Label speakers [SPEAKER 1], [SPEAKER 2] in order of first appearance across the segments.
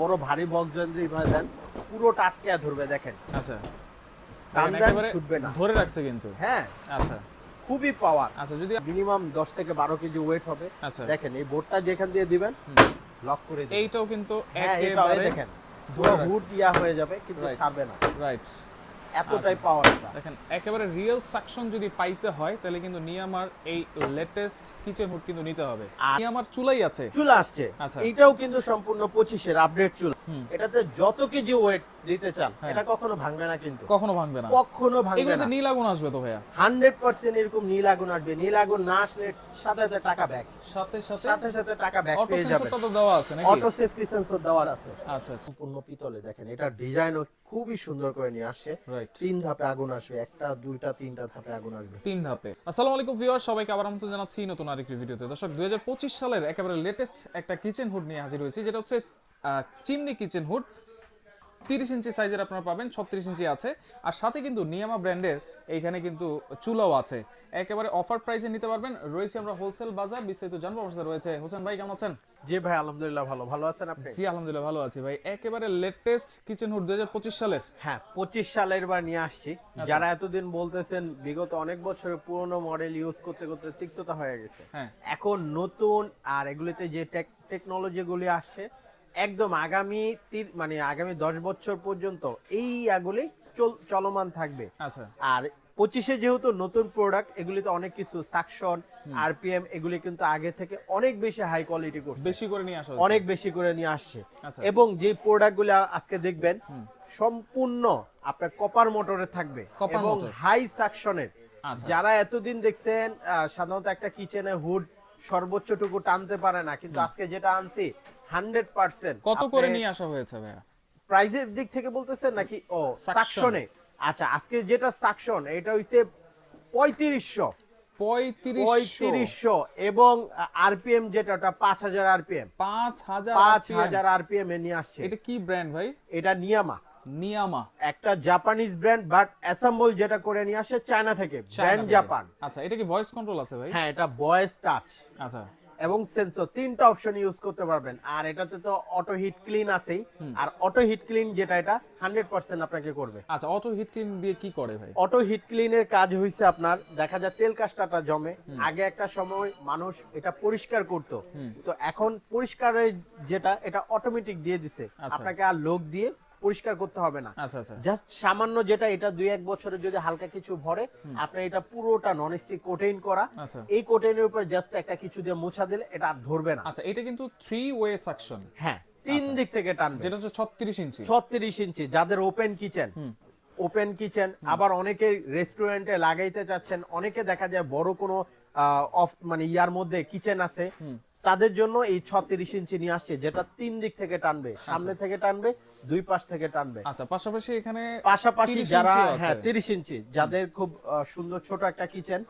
[SPEAKER 1] বড় ভারী বক্স যদি দেন পুরো টাটকে ধরবে দেখেন।
[SPEAKER 2] আচ্ছা।
[SPEAKER 1] টান দেন ছুটবে না।
[SPEAKER 2] ধরে রাখছে কিন্তু?
[SPEAKER 1] হ্যাঁ।
[SPEAKER 2] আচ্ছা।
[SPEAKER 1] খুবই পাওয়ার
[SPEAKER 2] আচ্ছা যদি
[SPEAKER 1] মিনিমাম দশ থেকে বারো কেজি ওয়েট হবে।
[SPEAKER 2] আচ্ছা।
[SPEAKER 1] দেখেন এই বোর্ডটা যেখান দিয়ে দিবেন লক করে দিবেন।
[SPEAKER 2] এইটাও কিন্তু
[SPEAKER 1] হ্যাঁ
[SPEAKER 2] একেবারে
[SPEAKER 1] দেখেন পুরো। হুড ইয়া হয়ে যাবে কিন্তু ছাড়বে না।
[SPEAKER 2] রাইট
[SPEAKER 1] এতটাই
[SPEAKER 2] পাওয়ারটা
[SPEAKER 1] পাওয়ার
[SPEAKER 2] দেখেন একেবারে রিয়েল সাকশন যদি পাইতে হয় তাহলে কিন্তু নিয়ামার এই লেটেস্ট কিচেন হুড কিন্তু নিতে হবে। নিয়ামার চুলাই আছে।
[SPEAKER 1] চুলা আসছে।
[SPEAKER 2] আচ্ছা।
[SPEAKER 1] এটাও কিন্তু সম্পূর্ণ পঁচিশের আপডেট চুলা। এটাতে যত কেজি ওয়েট দিতে চান
[SPEAKER 2] হ্যাঁ।
[SPEAKER 1] এটা কখনো ভাঙবে না কিন্তু।
[SPEAKER 2] কখনো ভাঙবে না।
[SPEAKER 1] কখনো ভাঙবে না।
[SPEAKER 2] নীল আগুন আসবে তো ভাইয়া।
[SPEAKER 1] হান্ড্রেড পার্সেন্ট এরকম নীল আগুন আসবে। নীল আগুন না আসলে সাথে সাথে টাকা ব্যাক
[SPEAKER 2] সাথে সাথে
[SPEAKER 1] সাথে সাথে টাকা ব্যাক পেয়ে যাবে।
[SPEAKER 2] তো দেওয়া আছে নাকি?
[SPEAKER 1] অটো সেফটি সেন্সর দেওয়ার আছে।
[SPEAKER 2] আচ্ছা আচ্ছা।
[SPEAKER 1] সম্পূর্ণ পিতলে দেখেন এটা ডিজাইনও খুবই সুন্দর করে নিয়ে আসছে। তিন ধাপে আগুন আসবে একটা দুইটা তিনটা ধাপে আগুন আসবে।
[SPEAKER 2] তিন ধাপে। আসসালামু আলাইকুম ভিউয়ার সবাইকে আবার আমন্ত্রণ জানাচ্ছি নতুন আরেকটি ভিডিওতে। দর্শক 2025 সালের একেবারে লেটেস্ট একটা কিচেন হুড নিয়ে হাজির হয়েছি যেটা হচ্ছে চিমনি কিচেন হুড তিরিশ ইঞ্চি সাইজের আপনারা পাবেন ছত্রিশ ইঞ্চি আছে। আর সাথে কিন্তু নিয়ামা ব্র্যান্ডের এইখানে কিন্তু চুলাও আছে। একেবারে অফার প্রাইসে নিতে পারবেন। রয়েছে আমরা হোলসেল বাজার বিস্তারিত জানব আমার সাথে রয়েছে। হোসেন ভাই কেমন আছেন?
[SPEAKER 1] জি ভাই আলহামদুলিল্লাহ ভালো। ভালো আছেন আপনি?
[SPEAKER 2] জি আলহামদুলিল্লাহ ভালো আছি ভাই। একেবারে লেটেস্ট কিচেন হুড দু হাজার পঁচিশ সালের।
[SPEAKER 1] হ্যাঁ পঁচিশ সালের বার নিয়ে আসছি। যারা এতদিন বলতেছেন বিগত অনেক বছরের পুরনো মডেল ইউজ করতে করতে তিক্ততা হয়ে গেছে।
[SPEAKER 2] হ্যাঁ।
[SPEAKER 1] এখন নতুন আর এগুলিতে যে টেকনোলজি গুলি আসছে একদম আগামী মানে আগামী দশ বছর পর্যন্ত এই আগুলি চলমান থাকবে।
[SPEAKER 2] আচ্ছা।
[SPEAKER 1] আর পঁচিশে যেহেতু নতুন প্রোডাক্ট এগুলিতে অনেক কিছু সাকশন আরপিএম এগুলি কিন্তু আগে থেকে অনেক বেশি হাই কোয়ালিটি করছে।
[SPEAKER 2] বেশি করে নিয়ে আসা
[SPEAKER 1] অনেক বেশি করে নিয়ে আসছে।
[SPEAKER 2] আচ্ছা।
[SPEAKER 1] এবং যে প্রোডাক্টগুলো আজকে দেখবেন সম্পূর্ণ আপনার কপার মোটরে থাকবে। এবং হাই সাকশনের
[SPEAKER 2] আচ্ছা।
[SPEAKER 1] যারা এতদিন দেখছেন সাধারণত একটা কিচেনে হুড সর্বোচ্চটুকু টানতে পারে না কিন্তু আজকে যেটা আনছি হান্ড্রেড পার্সেন্ট
[SPEAKER 2] কত করে নিয়ে আসা হয়েছে ভাইয়া?
[SPEAKER 1] প্রাইজের দিক থেকে বলতেছেন নাকি? ও সাকশনে আচ্ছা আজকে যেটা সাকশন এটা হইছে পঁয়ত্রিশশো। পঁয়ত্রিশশো। এবং আরপিএম যেটা ওটা পাঁচ হাজার আরপিএম।
[SPEAKER 2] পাঁচ হাজার
[SPEAKER 1] পাঁচ হাজার আরপিএম। এ নিয়ে আসছে।
[SPEAKER 2] এটা কি ব্র্যান্ড ভাই?
[SPEAKER 1] এটা নিয়ামা।
[SPEAKER 2] নিয়ামা।
[SPEAKER 1] একটা জাপানিজ ব্র্যান্ড বাট অ্যাসেম্বল যেটা করে নিয়ে আসে চায়না থেকে। ব্র্যান্ড জাপান
[SPEAKER 2] আচ্ছা এটা কি ভয়েস কন্ট্রোল আছে ভাই?
[SPEAKER 1] হ্যাঁ এটা ভয়েস টাচ
[SPEAKER 2] আচ্ছা।
[SPEAKER 1] এবং সেন্সর তিনটা অপশন ইউজ করতে পারবেন। আর এটাতে তো অটো হিট ক্লিন আছেই। আর অটো হিট ক্লিন যেটা এটা হান্ড্রেড পার্সেন্ট আপনাকে করবে।
[SPEAKER 2] আচ্ছা অটো হিট ক্লিন দিয়ে কি করে ভাই?
[SPEAKER 1] অটো হিট ক্লিনের কাজ হইছে আপনার দেখা যায় তেল কাজটাটা জমে। আগে একটা সময় মানুষ এটা পরিষ্কার করত। তো এখন পরিষ্কারের যেটা এটা অটোমেটিক দিয়ে দিছে।
[SPEAKER 2] আচ্ছা।
[SPEAKER 1] আপনাকে আর লোক দিয়ে পরিষ্কার করতে হবে না।
[SPEAKER 2] আচ্ছা আচ্ছা।
[SPEAKER 1] জাস্ট সামান্য যেটা এটা দুই এক বছরে যদি হালকা কিছু ভরে আপনার এটা পুরোটা নন স্টিক কোটেইন করা।
[SPEAKER 2] আচ্ছা।
[SPEAKER 1] এই কোটেইনের উপর জাস্ট একটা কিছু দিয়ে মোছা দিলে এটা আর ধরবে না।
[SPEAKER 2] আচ্ছা এটা কিন্তু থ্রি ওয়ে সাকশন
[SPEAKER 1] হ্যাঁ তিন দিক থেকে টানবে।
[SPEAKER 2] যেটা হচ্ছে ছত্রিশ ইঞ্চি।
[SPEAKER 1] ছত্রিশ ইঞ্চি যাদের ওপেন কিচেন ওপেন কিচেন আবার অনেকে রেস্টুরেন্টে লাগাইতে চাচ্ছেন অনেকে দেখা যায় বড় কোনো অফ মানে ইয়ার মধ্যে কিচেন আছে। তাদের জন্য এই ছত্রিশ ইঞ্চি নিয়ে আসছে যেটা তিন দিক থেকে টানবে সামনে থেকে টানবে দুই পাশ থেকে টানবে।
[SPEAKER 2] আচ্ছা পাশাপাশি এখানে
[SPEAKER 1] পাশাপাশি যারা হ্যাঁ তিরিশ ইঞ্চি যাদের খুব সুন্দর ছোট একটা কিচেন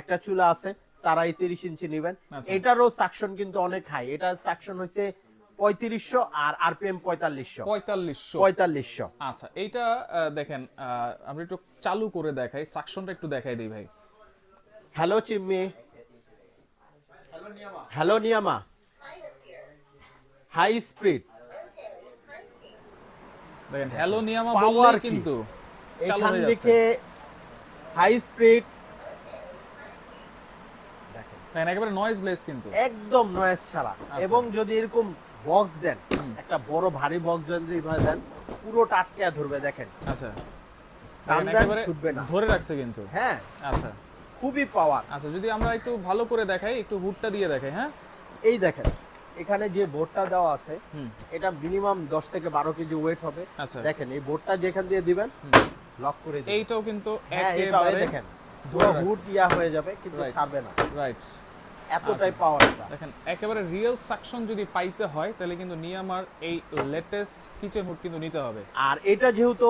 [SPEAKER 1] একটা চুলা আছে তারা এই তিরিশ ইঞ্চি নেবেন।
[SPEAKER 2] আচ্ছা।
[SPEAKER 1] এটারও সাকশন কিন্তু অনেক হাই। এটা সাকশন হচ্ছে পঁয়ত্রিশশো আর আরপিএম পঁয়তাল্লিশশো।
[SPEAKER 2] পঁয়তাল্লিশশো।
[SPEAKER 1] পঁয়তাল্লিশশো।
[SPEAKER 2] আচ্ছা এইটা দেখেন আমরা একটু চালু করে দেখাই সাকশনটা একটু দেখাই দিই ভাই।
[SPEAKER 1] Hello chimney. Hello নিয়ামা। High speed.
[SPEAKER 2] দেখেন হ্যালো নিয়ামা
[SPEAKER 1] কি?
[SPEAKER 2] কিন্তু
[SPEAKER 1] এখান থেকে হাই স্পিড।
[SPEAKER 2] দেখেন একেবারে নয়েজলেস কিন্তু।
[SPEAKER 1] একদম নয়েজ ছাড়া।
[SPEAKER 2] আচ্ছা।
[SPEAKER 1] এবং যদি এরকম বক্স দেন একটা বড় ভারী বক্স যদি এইভাবে দেন পুরো টাটকা ধরবে দেখেন।
[SPEAKER 2] আচ্ছা।
[SPEAKER 1] টান ছুটবে না।
[SPEAKER 2] ধরে রাখছে কিন্তু।
[SPEAKER 1] হ্যাঁ।
[SPEAKER 2] আচ্ছা।
[SPEAKER 1] খুবই পাওয়ার
[SPEAKER 2] আচ্ছা যদি আমরা একটু ভালো করে দেখাই একটু হুডটা দিয়ে দেখাই হ্যাঁ?
[SPEAKER 1] এই দেখেন এখানে যে বোর্ডটা দেওয়া আছে। এটা মিনিমাম দশ থেকে বারো কেজি ওয়েট হবে।
[SPEAKER 2] আচ্ছা।
[SPEAKER 1] দেখেন এই বোর্ডটা যেখান দিয়ে দিবেন লক করে
[SPEAKER 2] এইটাও কিন্তু
[SPEAKER 1] হ্যাঁ
[SPEAKER 2] একেবারে
[SPEAKER 1] দেখেন পুরো হুড ইয়া হয়ে যাবে কিন্তু. ছাড়বে না।
[SPEAKER 2] রাইট
[SPEAKER 1] এতটাই
[SPEAKER 2] আচ্ছা।
[SPEAKER 1] পাওয়ার এটা।
[SPEAKER 2] দেখেন একেবারে রিয়েল সাকশন যদি পাইতে হয় তাহলে কিন্তু নিয়ামার এই লেটেস্ট কিচেন হুড কিন্তু নিতে হবে।
[SPEAKER 1] আর এটা যেহেতু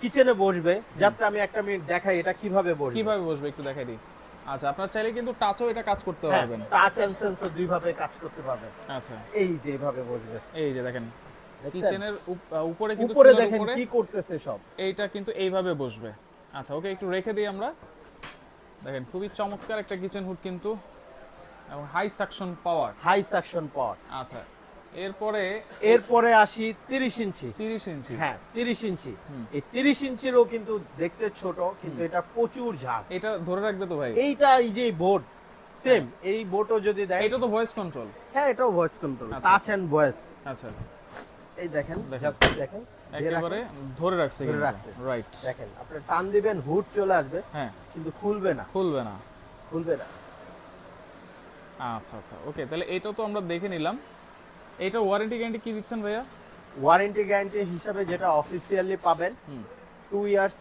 [SPEAKER 1] কিচেনে বসবে। জাস্ট আমি একটা মিনিট দেখাই এটা কীভাবে বসবে।
[SPEAKER 2] কীভাবে বসবে একটু দেখাই দিই। আচ্ছা আপনার চাইলে কিন্তু টাচও এটা কাজ করতে
[SPEAKER 1] হ্যাঁ,
[SPEAKER 2] পারবেন।
[SPEAKER 1] টাচ এন্ড সেন্সর দুই ভাবে কাজ করতে পারবে।
[SPEAKER 2] আচ্ছা।
[SPEAKER 1] এই যেভাবে বসবে।
[SPEAKER 2] এই যে দেখেন? কিচেনের উপরে কিন্তু
[SPEAKER 1] উপরে দেখেন কি করতেছে সব।
[SPEAKER 2] এইটা কিন্তু এইভাবে বসবে। আচ্ছা ওকে একটু রেখে দিই আমরা। দেখেন খুবই চমৎকার একটা কিচেন হুড কিন্তু এবং high suction power
[SPEAKER 1] high suction power
[SPEAKER 2] আচ্ছা। এরপরে
[SPEAKER 1] এরপরে আসি তিরিশ ইঞ্চি।
[SPEAKER 2] তিরিশ ইঞ্চি।
[SPEAKER 1] হ্যাঁ তিরিশ ইঞ্চি। এই তিরিশ ইঞ্চিরও কিন্তু দেখতে ছোট কিন্তু এটা প্রচুর ঝাঁজ।
[SPEAKER 2] এটা ধরে রাখবে তো ভাই।
[SPEAKER 1] এইটা এই যে বোর্ড সেম এই বোর্ডও যদি দেয়
[SPEAKER 2] এটা তো ভয়েস কন্ট্রোল
[SPEAKER 1] হ্যাঁ এটাও voice control. Touch and voice
[SPEAKER 2] আচ্ছা।
[SPEAKER 1] এই দেখেন
[SPEAKER 2] দেখেন।
[SPEAKER 1] দেখেন।
[SPEAKER 2] একেবারে ধরে রাখছে
[SPEAKER 1] ধরে রাখছে।
[SPEAKER 2] রাইট
[SPEAKER 1] দেখেন আপনি টান দিবেন হুড চলে আসবে।
[SPEAKER 2] হ্যাঁ।
[SPEAKER 1] কিন্তু খুলবে না।
[SPEAKER 2] খুলবে না।
[SPEAKER 1] খুলবে না।
[SPEAKER 2] আচ্ছা আচ্ছা। ওকে তাহলে এটা তো আমরা দেখে নিলাম। এটা ওয়ারেন্টি গ্যারান্টি কি দিচ্ছেন ভাইয়া?
[SPEAKER 1] ওয়ারেন্টি গ্যারান্টি হিসাবে যেটা অফিসিয়ালি পাবেন। Two years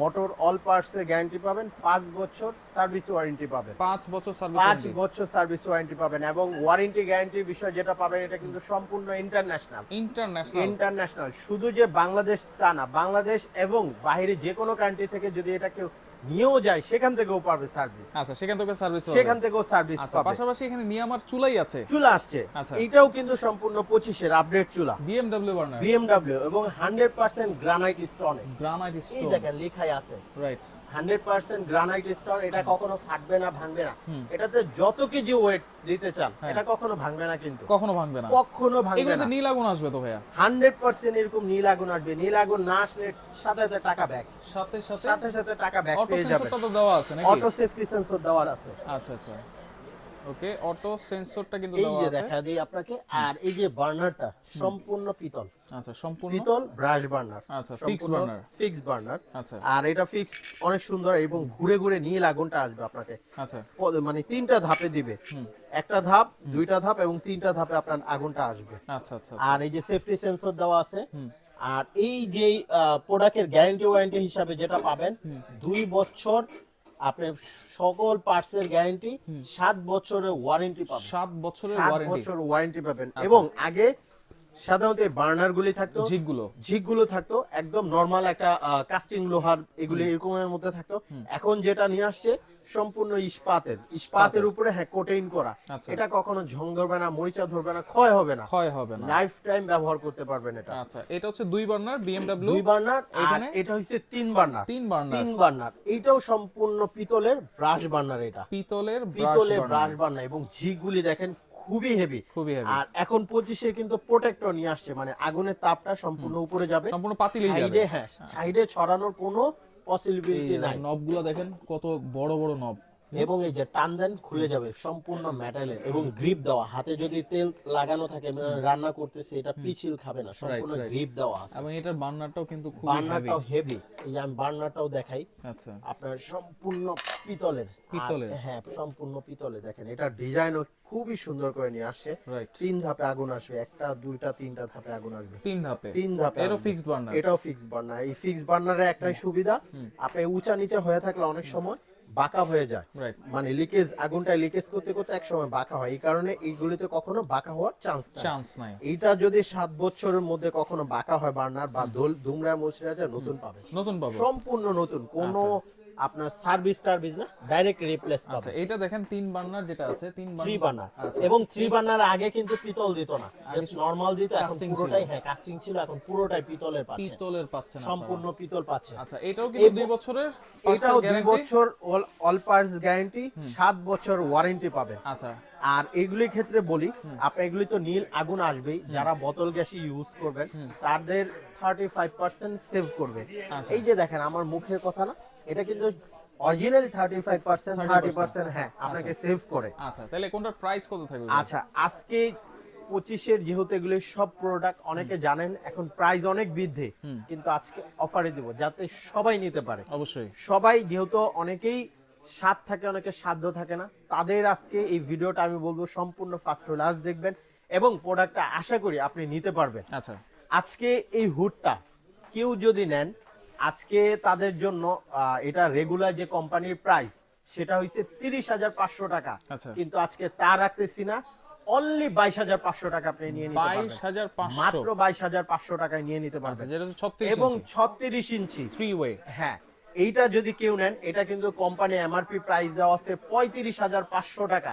[SPEAKER 1] motor all parts এর গ্যারান্টি পাবেন পাঁচ বছর সার্ভিস ওয়ারেন্টি পাবেন।
[SPEAKER 2] পাঁচ বছর সার্ভিস
[SPEAKER 1] পাঁচ বছর সার্ভিস ওয়ারেন্টি পাবেন এবং ওয়ারেন্টি গ্যারান্টির বিষয় যেটা পাবেন এটা কিন্তু সম্পূর্ণ ইন্টারন্যাশনাল
[SPEAKER 2] ইন্টারন্যাশনাল
[SPEAKER 1] ইন্টারন্যাশনাল শুধু যে বাংলাদেশ তা না বাংলাদেশ এবং বাইরে যে কোনো কান্ট্রি থেকে যদি এটা কেউ নিয়েও যায় সেখান থেকেও পাবে সার্ভিস
[SPEAKER 2] আচ্ছা সেখান থেকে সার্ভিস
[SPEAKER 1] সেখান থেকেও সার্ভিস
[SPEAKER 2] আচ্ছা
[SPEAKER 1] পাবে।
[SPEAKER 2] পাশাপাশি এখানে নিয়ামার চুলাই আছে।
[SPEAKER 1] চুলা আসছে।
[SPEAKER 2] আচ্ছা।
[SPEAKER 1] এটাও কিন্তু সম্পূর্ণ পঁচিশের আপডেট চুলা।
[SPEAKER 2] BMW বার্নার
[SPEAKER 1] BMW এবং hundred percent granite stone
[SPEAKER 2] granite
[SPEAKER 1] এই দেখেন লেখাই আছে।
[SPEAKER 2] Right
[SPEAKER 1] hundred percent granite stone এটা কখনো ফাটবে না ভাঙবে না। এটাতে যত কেজি ওয়েট দিতে চান
[SPEAKER 2] হ্যাঁ।
[SPEAKER 1] এটা কখনো ভাঙবে না কিন্তু।
[SPEAKER 2] কখনো ভাঙবে না।
[SPEAKER 1] কখনো ভাঙবে না।
[SPEAKER 2] নীল আগুন আসবে তো ভাইয়া?
[SPEAKER 1] হান্ড্রেড পার্সেন্ট এরকম নীল আগুন আসবে। নীল আগুন না আসলে সাথে সাথে টাকা ব্যাক
[SPEAKER 2] সাথে সাথে?
[SPEAKER 1] সাথে সাথে টাকা ব্যাক পেয়ে যাবে
[SPEAKER 2] দেওয়া আছে
[SPEAKER 1] অটো সেফটি সেন্সর দেওয়া আছে।
[SPEAKER 2] আচ্ছা আচ্ছা। ওকে অটো সেন্সরটা কিন্তু
[SPEAKER 1] এই যে দেখা দিই আপনাকে আর এই যে বার্নারটা সম্পূর্ণ পিতল।
[SPEAKER 2] আচ্ছা সম্পূর্ণ?
[SPEAKER 1] পিতল ব্রাশ বার্নার।
[SPEAKER 2] আচ্ছা, fixed burner।
[SPEAKER 1] Fix burner.
[SPEAKER 2] আচ্ছা।
[SPEAKER 1] আর এটা ফিক্স অনেক সুন্দর এবং ঘুরে ঘুরে নীল আগুনটা আসবে আপনাকে।
[SPEAKER 2] আচ্ছা।
[SPEAKER 1] মানে তিনটা ধাপে দিবে। একটা ধাপ দুইটা ধাপ এবং তিনটা ধাপে আপনার আগুনটা আসবে।
[SPEAKER 2] আচ্ছা আচ্ছা
[SPEAKER 1] আর এই যে সেফটি সেন্সর দেওয়া আছে আর এই যে প্রোডাক্টের গ্যারান্টি ওয়ারেন্টি হিসাবে যেটা পাবেন দুই বছর আপনি সকল পার্টস এর গ্যারান্টি সাত বছরের ওয়ারেন্টি পাবেন।
[SPEAKER 2] সাত বছরের ওয়ারেন্টি
[SPEAKER 1] বছরের ওয়ারেন্টি পাবেন। এবং আগে সাধারণত বার্নার গুলি থাকতো
[SPEAKER 2] ঝিকগুলো
[SPEAKER 1] ঝিকগুলো থাকতো একদম নরমাল একটা কাস্টিং লোহার এগুলি এরকমের মধ্যে থাকতো। এখন যেটা নিয়ে আসছে সম্পূর্ণ ইস্পাতের ইস্পাতের উপরে হ্যাঁ কোটেইন করা।
[SPEAKER 2] আচ্ছা।
[SPEAKER 1] এটা কখনো ঝং ধরবে না মরিচা ধরবে না ক্ষয় হবে না।
[SPEAKER 2] ক্ষয় হবে না।
[SPEAKER 1] লাইফ টাইম ব্যবহার করতে পারবেন এটা।
[SPEAKER 2] আচ্ছা এটা হচ্ছে দুই বার্নার বিএমডব্লিউ
[SPEAKER 1] দুই বার্নার আর এটা হচ্ছে তিন বার্নার।
[SPEAKER 2] তিন বার্নার।
[SPEAKER 1] তিন বার্নার। এইটাও সম্পূর্ণ পিতলের ব্রাশ বার্নার এটা।
[SPEAKER 2] পিতলের
[SPEAKER 1] পিতলের ব্রাশ বার্নার। এবং ঝিকগুলি দেখেন খুবই হেভি
[SPEAKER 2] খুবই হেভি
[SPEAKER 1] আর এখন পঁচিশে কিন্তু প্রোটেক্টর নিয়ে আসছে মানে আগুনের তাপটা সম্পূর্ণ উপরে যাবে।
[SPEAKER 2] সম্পূর্ণ পাতিলেই
[SPEAKER 1] সাইডে হ্যাঁ সাইডে ছড়ানোর কোনো পসিবিলিটি নাই।
[SPEAKER 2] নবগুলো দেখেন কত বড় বড় নব
[SPEAKER 1] এবং এই যে টান দেন খুলে যাবে সম্পূর্ণ মেটালের এবং গ্রিপ দেওয়া। হাতে যদি তেল লাগানো থাকে রান্না করতেছে এটা পিছিল খাবে না সম্পূর্ণ গ্রিপ দেওয়া আছে।
[SPEAKER 2] এবং এটার বার্নারটাও কিন্তু হেভি
[SPEAKER 1] বার্নারটাও হেভি এই আমি বার্নারটাও দেখাই।
[SPEAKER 2] আচ্ছা।
[SPEAKER 1] আপনার সম্পূর্ণ পিতলের।
[SPEAKER 2] পিতলের।
[SPEAKER 1] হ্যাঁ সম্পূর্ণ পিতলে দেখেন এটা ডিজাইনও খুবই সুন্দর করে নিয়ে আসছে। তিন ধাপে আগুন আসবে একটা দুইটা তিনটা ধাপে আগুন আসবে।
[SPEAKER 2] তিন ধাপে।
[SPEAKER 1] তিন ধাপে আগুন।
[SPEAKER 2] ফিক্সড বার্নার
[SPEAKER 1] এটাও ফিক্স বার্নার এই ফিক্স বার্নারের একটাই সুবিধা আপনি উঁচা নিচে হয়ে থাকলে অনেক সময় বাঁকা হয়ে যায়।
[SPEAKER 2] রাইট
[SPEAKER 1] মানে লিকেজ আগুনটা লিকেজ করতে করতে এক সময় বাঁকা হয়। এই কারণে এইগুলিতে কখনো বাঁকা হওয়ার চান্স
[SPEAKER 2] চান্স নাই।
[SPEAKER 1] এটা যদি সাত বছরের মধ্যে কখনো বাঁকা হয় বার্নার বা দোল দুমরা মুচড়া যায় নতুন পাবে।
[SPEAKER 2] নতুন পাবে।
[SPEAKER 1] সম্পূর্ণ নতুন। কোনো আপনার সার্ভিস টার্ভিস না ডাইরেক্ট রিপ্লেস
[SPEAKER 2] আচ্ছা
[SPEAKER 1] পাবে
[SPEAKER 2] এটা দেখেন তিন বার্নার যেটা আছে তিন
[SPEAKER 1] থ্রি
[SPEAKER 2] বার্নার।
[SPEAKER 1] বার্নার। এবং থ্রি বার্নার আগে কিন্তু পিতল দিত না। নরমাল দিত এখন পুরোটাই হ্যাঁ কাস্টিং ছিল এখন পুরোটাই পিতলের পাচ্ছে।
[SPEAKER 2] পিতলের পাচ্ছেন আপনারা।
[SPEAKER 1] সম্পূর্ণ পিতল পাচ্ছে।
[SPEAKER 2] আচ্ছা এটাও কিন্তু দুই বছরের
[SPEAKER 1] এটাও দুই বছর অল পার্টস গ্যারান্টি সাত বছর ওয়ারেন্টি পাবেন।
[SPEAKER 2] আচ্ছা।
[SPEAKER 1] আর এগুলির ক্ষেত্রে বলি আপনি এগুলি তো নীল আগুন আসবেই যারা বোতল গ্যাস ইউজ করবেন তাদের থার্টি ফাইভ পার্সেন্ট সেভ করবে।
[SPEAKER 2] আচ্ছা।
[SPEAKER 1] এই যে দেখেন আমার মুখের কথা না এটা কিন্তু originally thirty five percent thirty percent হ্যাঁ আপনাকে সেভ করে।
[SPEAKER 2] আচ্ছা তাহলে কোনটার প্রাইস কত থাকবে?
[SPEAKER 1] আচ্ছা আজকে পঁচিশের যেহেতু এগুলি সব প্রোডাক্ট অনেকে জানেন এখন প্রাইস অনেক বৃদ্ধি কিন্তু আজকে অফারে দিব যাতে সবাই নিতে পারে।
[SPEAKER 2] অবশ্যই।
[SPEAKER 1] সবাই যেহেতু অনেকেই স্বাদ থাকে অনেকে সাধ্য থাকে না তাদের আজকে এই ভিডিওটা আমি বলব সম্পূর্ণ ফার্স্ট লাস্ট দেখবেন এবং প্রোডাক্টটা আশা করি আপনি নিতে পারবেন।
[SPEAKER 2] আচ্ছা।
[SPEAKER 1] আজকে এই হুডটা কেউ যদি নেন আজকে তাদের জন্য এটা রেগুলার যে কোম্পানির প্রাইস সেটা হইছে তিরিশ হাজার পাঁচশো টাকা।
[SPEAKER 2] আচ্ছা।
[SPEAKER 1] কিন্তু আজকে তা রাখতেছি না অনলি বাইশ হাজার পাঁচশো টাকা আপনি নিয়ে নিতে পারবেন। মাত্র বাইশ হাজার পাঁচশো টাকায় নিয়ে নিতে
[SPEAKER 2] আচ্ছা
[SPEAKER 1] পারবেন
[SPEAKER 2] ছত্রিশ
[SPEAKER 1] এবং ছত্রিশ ইঞ্চি।
[SPEAKER 2] থ্রি ওয়ে
[SPEAKER 1] হ্যাঁ এইটা যদি কেউ নেন এটা কিন্তু কোম্পানি এমআরপি প্রাইস দেওয়া আছে পঁয়ত্রিশ হাজার পাঁচশো টাকা।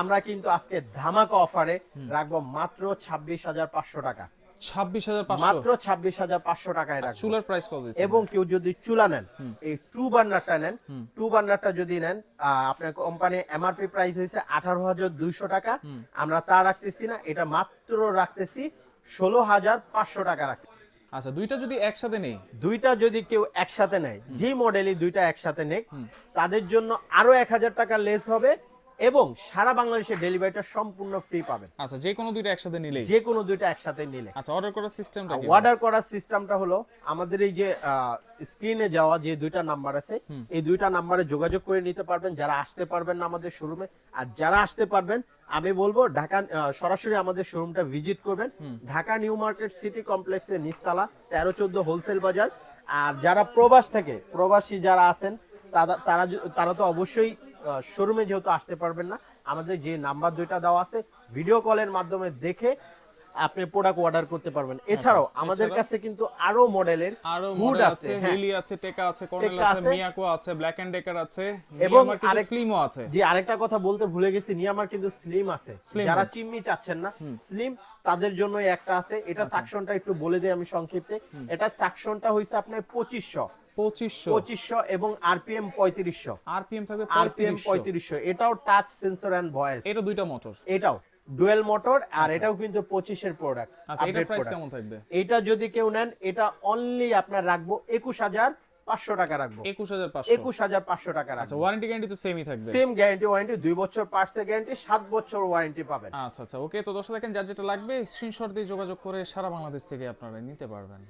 [SPEAKER 1] আমরা কিন্তু আজকে ধামাকা অফারে রাখব মাত্র ছাব্বিশ হাজার পাঁচশো টাকা।
[SPEAKER 2] ছাব্বিশ হাজার
[SPEAKER 1] মাত্র ছাব্বিশ হাজার পাঁচশো টাকায় রাখব।
[SPEAKER 2] চুলার প্রাইস কত
[SPEAKER 1] এবং কেউ যদি চুলা নেন এই টু বার্নারটা নেন টু বার্নারটা যদি নেন আপনার কোম্পানি এমআরপি প্রাইস হয়েছে আঠারো হাজার দুইশো টাকা। আমরা তা রাখতেছি না এটা মাত্র রাখতেছি ষোলো হাজার পাঁচশো টাকা রাখতে।
[SPEAKER 2] আচ্ছা দুইটা যদি একসাথে নেই?
[SPEAKER 1] দুইটা যদি কেউ একসাথে নেয় যে মডেলই দুইটা একসাথে নেক তাদের জন্য আরও এক হাজার টাকা লেস হবে এবং সারা বাংলাদেশে ডেলিভারিটা সম্পূর্ণ ফ্রি পাবেন।
[SPEAKER 2] আচ্ছা যে কোনো দুইটা একসাথে নিলে
[SPEAKER 1] যে কোনো দুইটা একসাথে নিলে।
[SPEAKER 2] আচ্ছা অর্ডার করার সিস্টেমটা কি?
[SPEAKER 1] অর্ডার করার সিস্টেমটা হলো আমাদের এই যে স্ক্রিনে যাওয়া যে দুইটা নাম্বার আছে এই দুইটা নাম্বারে যোগাযোগ করে নিতে পারবেন যারা আসতে পারবেন না আমাদের শোরুমে আর যারা আসতে পারবেন আমি বলব ঢাকা সরাসরি আমাদের শোরুমটা ভিজিট করবেন। ঢাকা নিউ মার্কেট সিটি কমপ্লেক্সের নিচতলা তেরো চোদ্দ হোলসেল বাজার। আর যারা প্রবাস থেকে প্রবাসী যারা আছেন তারা তারা তারা তো অবশ্যই শোরুমে যেহেতু আসতে পারবেন না আমাদের যে নাম্বার দুইটা দেওয়া আছে ভিডিও কলের মাধ্যমে দেখে আপনি প্রোডাক্ট অর্ডার করতে পারবেন। এছাড়াও আমাদের কাছে কিন্তু আরও মডেলের
[SPEAKER 2] আরও
[SPEAKER 1] হুড
[SPEAKER 2] মডেল
[SPEAKER 1] আছে হ্যাঁ।
[SPEAKER 2] হিলি আছে টেকা আছে কর্নেল আছে। মিয়াকো আছে ব্ল্যাক এন্ড ডেকার আছে
[SPEAKER 1] এবং
[SPEAKER 2] আরেক স্লিমও আছে।
[SPEAKER 1] যে আরেকটা কথা বলতে ভুলে গেছি নিয়ামার কিন্তু স্লিম আছে। যারা চিমনি চাচ্ছেন না স্লিম তাদের জন্য একটা আছে। এটা
[SPEAKER 2] আচ্ছা।
[SPEAKER 1] সাকশনটা একটু বলে দিই আমি সংক্ষিপ্তে এটা সাকশনটা হইছে আপনার পঁচিশশো।
[SPEAKER 2] পঁচিশশো।
[SPEAKER 1] এবং আরপিএম পঁয়ত্রিশশো।
[SPEAKER 2] আরপিএম থাকবে
[SPEAKER 1] আরপিএম
[SPEAKER 2] পঁয়ত্রিশশো।
[SPEAKER 1] এটাও টাচ সেন্সর অ্যান্ড ভয়েস
[SPEAKER 2] এটা দুইটা মোটর
[SPEAKER 1] এটাও। ডুয়েল মোটর আর এটাও কিন্তু পঁচিশের প্রোডাক্ট
[SPEAKER 2] আচ্ছা এটার প্রাইস কেমন থাকবে?
[SPEAKER 1] এটা যদি কেউ নেন এটা অনলি আপনার রাখব একুশ হাজার পাঁচশো টাকা রাখব।
[SPEAKER 2] একুশ হাজার পাঁচশো।
[SPEAKER 1] একুশ হাজার পাঁচশো টাকা
[SPEAKER 2] আচ্ছা ওয়ারেন্টি গ্যারান্টি তো সেমই থাকবে।
[SPEAKER 1] সেম গ্যারান্টি ওয়ারেন্টি দুই বছর পার্টসের গ্যারান্টি সাত বছর ওয়ারেন্টি পাবেন।
[SPEAKER 2] আচ্ছা আচ্ছা ওকে তো দর্শক দেখেন যার যেটা লাগবে স্ক্রিনশট দিয়ে যোগাযোগ করে সারা বাংলাদেশ থেকে আপনারা নিতে পারবেন।